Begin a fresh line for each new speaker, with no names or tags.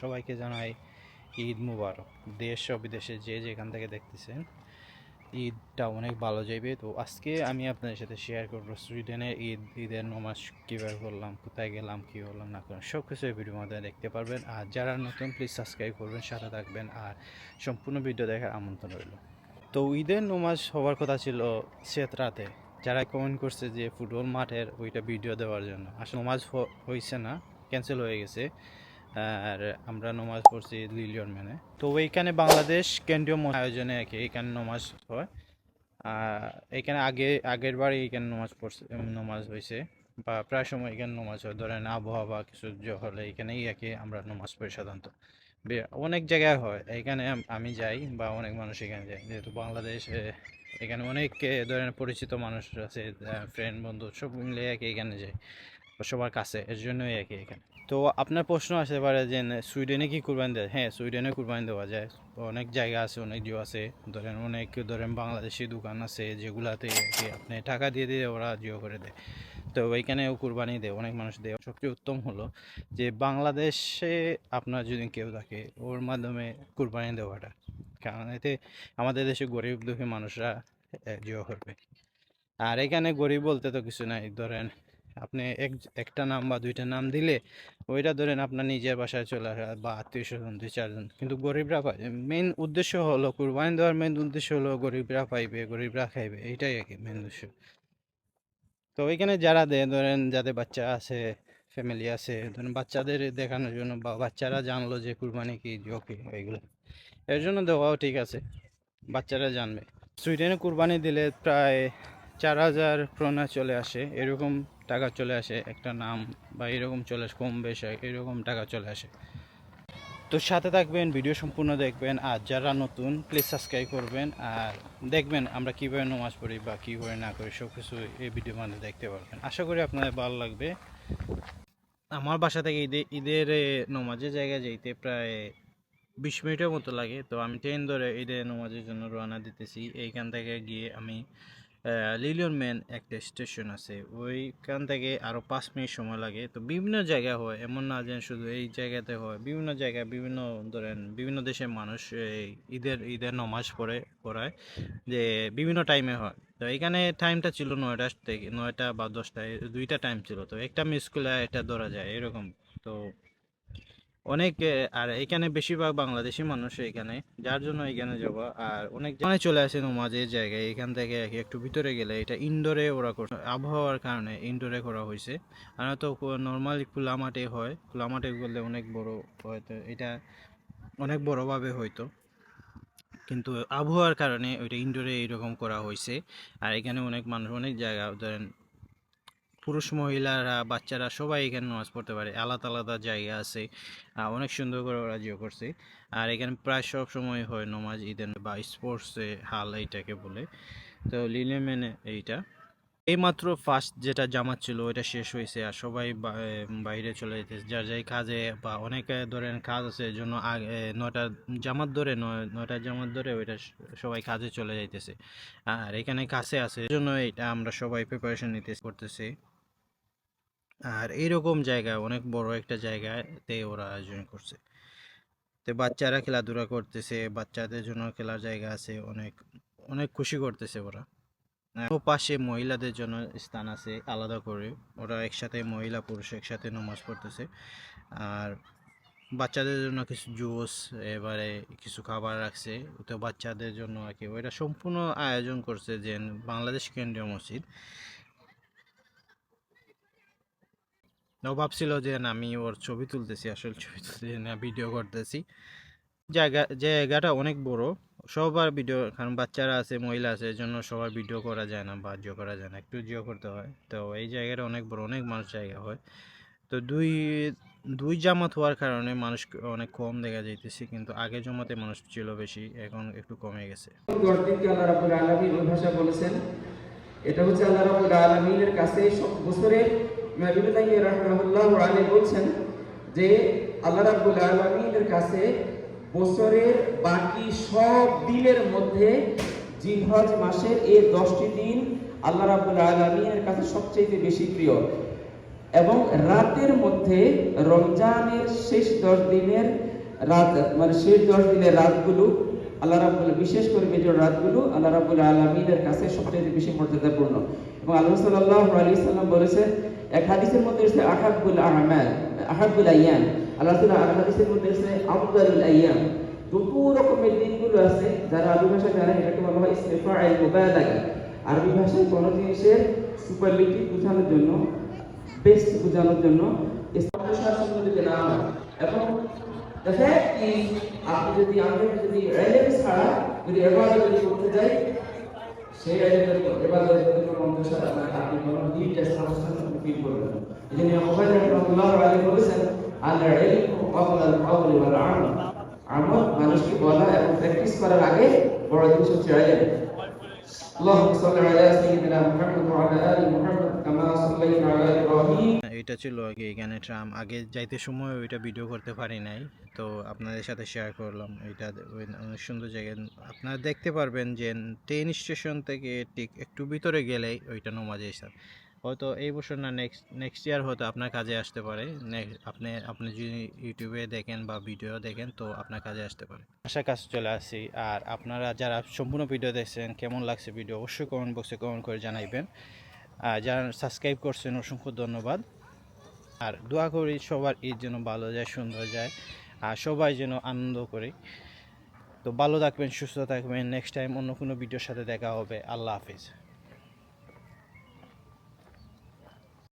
সবাইকে জানাই ঈদ মুবারক। দেশ ও বিদেশে যে যেখান থেকে দেখতেছেন, ঈদটা অনেক ভালো যাবে তো আজকে আমি আপনাদের সাথে শেয়ার করব সুইডেনের ঈদ, ঈদের নমাজ কীভাবে করলাম কোথায় গেলাম, কী করলাম না করলাম সব কিছু এই ভিডিওর মধ্যে দেখতে পারবেন। আর যারা নতুন প্লিজ সাবস্ক্রাইব করবেন, সাথে থাকবেন। আর সম্পূর্ণ ভিডিও দেখার আমন্ত্রণ রইল। তো ঈদের নমাজ হওয়ার কথা ছিল সেত রাতে। যারা কমেন্ট করছে যে ফুটবল মাঠের ওইটা ভিডিও দেওয়ার জন্য। আসলে নমাজ হয়েছে না ক্যান্সেল হয়ে গেছে। আর আমরা নমাজ পড়ছি লিলিয়ন মেনে তো এইখানে বাংলাদেশ কেন্দ্রীয় আয়োজনে আর কি এখানে নমাজ হয়। আর এখানে আগে, আগের বার এখানে নমাজ পড়ছে, নমাজ হয়েছে। বা প্রায় সময় এখানে নমাজ হয়। ধরেন আবহাওয়া বা কিছু হলে এখানেই আর কি আমরা নমাজ পড়ি সাধারণত। অনেক জায়গায় হয়। এখানে আমি যাই বা অনেক মানুষ এখানে যায়। যেহেতু বাংলাদেশ এখানে অনেক ধরেন পরিচিত মানুষ আছে ফ্রেন্ড বন্ধু, সব মিলে আর কি এখানে যায়। সবার কাছে, এর জন্যই আর কি এখানে। তো আপনার প্রশ্ন আসতে পারে যে সুইডেনে কি কুরবানি দেয় হ্যাঁ সুইডেনে কুরবানি দেওয়া যায়। অনেক জায়গা আছে, অনেক জিও আছে। ধরেন অনেক, ধরেন বাংলাদেশি দোকান আছে যেগুলাতে আপনি টাকা দিয়ে দিয়ে ওরা জিও করে দেয়। তো ওইখানেও কুরবানি দেয়, অনেক মানুষ দেয়। সবচেয়ে উত্তম হলো যে, বাংলাদেশে আপনার যদি কেউ থাকে, ওর মাধ্যমে কুরবানি দেওয়াটা। কারণ এতে আমাদের দেশে গরিব দুঃখী মানুষরা জিও করবে। আর এখানে গরিব বলতে তো কিছু নাই। ধরেন আপনি এক, একটা নাম বা দুইটা নাম দিলে ওইটা ধরেন আপনার নিজের বাসায় চলে আসা বা আত্মীয় স্বজন, দুই চারজন কিন্তু গরিবরা পায়। মেন উদ্দেশ্য হলো কুরবানি দেওয়ার মেন উদ্দেশ্য হলো গরিবরা পাইবে, গরিবরা খাইবে। এইটাই আর কি মেন উদ্দেশ্য। তো ওইখানে যারা দেয় ধরেন যাদের বাচ্চা আছে ফ্যামিলি আছে, ধরেন বাচ্চাদের দেখানোর জন্য বা বাচ্চারা জানলো যে কুরবানি কি ওকে এইগুলো। এর জন্য দেওয়াও ঠিক আছে। বাচ্চারা জানবে। সুইডেনে কুরবানি দিলে প্রায় চার হাজার ক্রোনা চলে আসে, এরকম টাকা চলে আসে, একটা নাম বা এরকম চলে আসে, কম বেশ এরকম টাকা চলে আসে। তো সাথে থাকবেন, ভিডিও সম্পূর্ণ দেখবেন, আর যারা নতুন প্লিজ সাবস্ক্রাইব করবেন, আর দেখবেন আমরা কীভাবে নামাজ পড়ি বা কীভাবে না করি সব কিছু এই ভিডিও মানে দেখতে পারবেন। আশা করি আপনাদের ভালো লাগবে। আমার বাসা থেকে ঈদে, ঈদের নমাজের জায়গায় যেতে প্রায় বিশ মিনিটের মতো লাগে, তো আমি ট্রেন ধরে ঈদের নমাজের জন্য রওনা দিতেছি। এইখান থেকে গিয়ে আমি লিলিয়ন ম্যান একটা স্টেশন আছে। ওইখান থেকে আরও পাঁচ মিনিট সময় লাগে। তো বিভিন্ন জায়গায় হয়, এমন না যে শুধু এই জায়গাতে হয়। বিভিন্ন জায়গায় বিভিন্ন ধরেন, বিভিন্ন দেশের মানুষ এই ঈদের ঈদের নমাজ পড়ে, পড়ায়, যে বিভিন্ন টাইমে হয়। তো এখানে টাইমটা ছিল নয়টা থেকে, নয়টা বা দশটায়, দুইটা টাইম ছিল। তো একটা মিস করলে এটা ধরা যায়, এরকম। তো অনেক আর এখানে বেশিরভাগ বাংলাদেশি মানুষ এখানে, যার জন্য এখানে যাব। আর অনেক জায়গায় চলে আসে নমাজের জায়গায়, এখান থেকে একটু ভিতরে গেলে এটা ইনডোরে ওরা করছে। আবহাওয়ার কারণে ইনডোরে করা হয়েছে। আর তো নর্মালি খোলা মাঠে হয়। খোলা মাঠে করলে অনেক বড় হয়তো, এটা অনেক বড়ভাবে হয়তো। কিন্তু আবহাওয়ার কারণে ওইটা ইনডোরে এইরকম করা হয়েছে। আর এখানে অনেক মানুষ, অনেক জায়গা, ধরেন পুরুষ মহিলারা, বাচ্চারা সবাই এখানে নামাজ পড়তে পারে। আলাদা আলাদা জায়গা আছে। অনেক সুন্দর করে ওরা জিও করছে। আর এখানে প্রায় সব সময় হয় নমাজ, ঈদের বা স্পোর্টসে হাল এইটাকে বলে। তো লিলেমেনে এইটা। এইমাত্র ফার্স্ট যেটা জামাত ছিল, ওইটা শেষ হয়েছে। আর সবাই বাইরে চলে যেতেছে। যার যাই কাজে বা অনেকে ধরেন কাজ আছে জন্য আগে নয়টা জামাত ধরে নয়টা জামাত ধরে ওইটা সবাই কাজে চলে যাইতেছে। আর এখানে কাছে আছে জন্য এটা আমরা সবাই প্রিপারেশন নিতে করতেছি। আর এইরকম জায়গায় অনেক বড় একটা জায়গাতে ওরা আয়োজন করছে। তো বাচ্চারা খেলাধুলা করতেছে, বাচ্চাদের জন্য খেলার জায়গা আছে, অনেক অনেক খুশি করতেছে ওরা। পাশে মহিলাদের জন্য স্থান আছে আলাদা করে। ওরা একসাথে মহিলা, পুরুষ একসাথে নামাজ পড়তেছে। আর বাচ্চাদের জন্য কিছু জুস এবারে কিছু খাবার রাখছে। তো বাচ্চাদের জন্য আর কি, ওইটা সম্পূর্ণ আয়োজন করছে যে বাংলাদেশ কেন্দ্রীয় মসজিদ। ও ভাবছিল যে, না, আমি ওর ছবি তুলতেছি, আসলে ছবি তুলতেছি না ভিডিও করতেছি। জায়গা, জায়গাটা অনেক বড়। সবার ভিডিও কারণ বাচ্চারা আছে, মহিলা আছে জন্য সবার ভিডিও করা যায় না বা জিও করা যায় না, একটু জিও করতে হয়। তো এই জায়গাটা অনেক বড়, অনেক মানুষ জায়গা হয়। তো দুই দুই জামাত হওয়ার কারণে মানুষ অনেক কম দেখা যাইতেছে, কিন্তু আগে জমাতে মানুষ ছিল বেশি, এখন একটু কমে গেছে।
বলেছেন। এটা হচ্ছে আল্লাহ রাব্বুল আলামিনের কাছে সব বছরে ইমাম ইবনে আলাইহি বলছেন যে আল্লাহ রাব্বুল আলামিনের কাছে বছরের বাকি সব দিনের মধ্যে জিলহজ মাসের এই দশটি দিন আল্লাহ রাব্বুল আলামিনের কাছে সবচেয়ে বেশি প্রিয়। এবং রাতের মধ্যে রমজানের শেষ দশ দিনের রাত মানে শেষ দশ দিনের রাতগুলো আল্লাহ রাবুল বিশেষ করে মেজর রাতগুলো আল্লাহ রাবুল আলমিনের কাছে সবচেয়ে বেশি মর্যাদাপূর্ণ। এবং আল্লাহ সাল্লাহ আলী সাল্লাম বলেছেন এক হাদিসের মধ্যে এসে আহাবুল আহমাদ আহাবুল আয়াম আল্লাহ তাআলা আর হাদিসের মধ্যে এসে আফদালুল আয়াম যত রকমের দিনগুলো আছে যারা আরবি ভাষা জানে, এটাকে বলা হয় ইস্তেফা আল মুবালাগা আরবি ভাষায় কোনো জিনিসের সুপারলেটিভ বোঝানোর জন্য বেস্ট বোঝানোর জন্য ইসলামের সঙ্গে যদি না হয়। এবং the fact is আপনি যদি আমরা যদি এলেম ছাড়া যদি এবাদত যদি করতে যাই সেই এলেমের এবাদত যদি কোনো অন্তর ছাড়া আপনার আপনি কোনো দিনটা সমস্যা আপনি ফিল করবেন না এই জন্য মোবাইল রহমতুল্লাহ আলী বলেছেন আল্লাহ এলিম কবল আল কবল ওয়াল আমল আমল মানুষকে বলা এবং প্র্যাকটিস করার আগে বড় জিনিস হচ্ছে এলেম اللهم صل على سيدنا محمد وعلى ال محمد كما صليت على ابراهيم
এটা ছিল আগে এখানে ট্রাম। আগে যাইতে সময় ওইটা ভিডিও করতে পারি নাই। তো আপনাদের সাথে শেয়ার করলাম। এটা অনেক সুন্দর জায়গা। আপনারা দেখতে পারবেন যে ট্রেন স্টেশন থেকে ঠিক একটু ভিতরে গেলেই ওইটা নমাজ স্থান হয়তো এই বছর না নেক্সট নেক্সট ইয়ার হয়তো আপনার কাজে আসতে পারে। আপনি আপনি যদি ইউটিউবে দেখেন বা ভিডিও দেখেন, তো আপনার কাজে আসতে পারে। আশা কাজ চলে আসি আর আপনারা যারা সম্পূর্ণ ভিডিও দেখছেন, কেমন লাগছে ভিডিও অবশ্যই কমেন্ট বক্সে কমেন্ট করে জানাইবেন। আর যারা সাবস্ক্রাইব করছেন, অসংখ্য ধন্যবাদ। আর দোয়া করি সবার ঈদ যেন ভালো যায়, সুন্দর যায়, আর সবাই যেন আনন্দ করে। তো ভালো থাকবেন, সুস্থ থাকবেন। নেক্সট টাইম অন্য কোনো ভিডিওর সাথে দেখা হবে। আল্লাহ হাফিজ।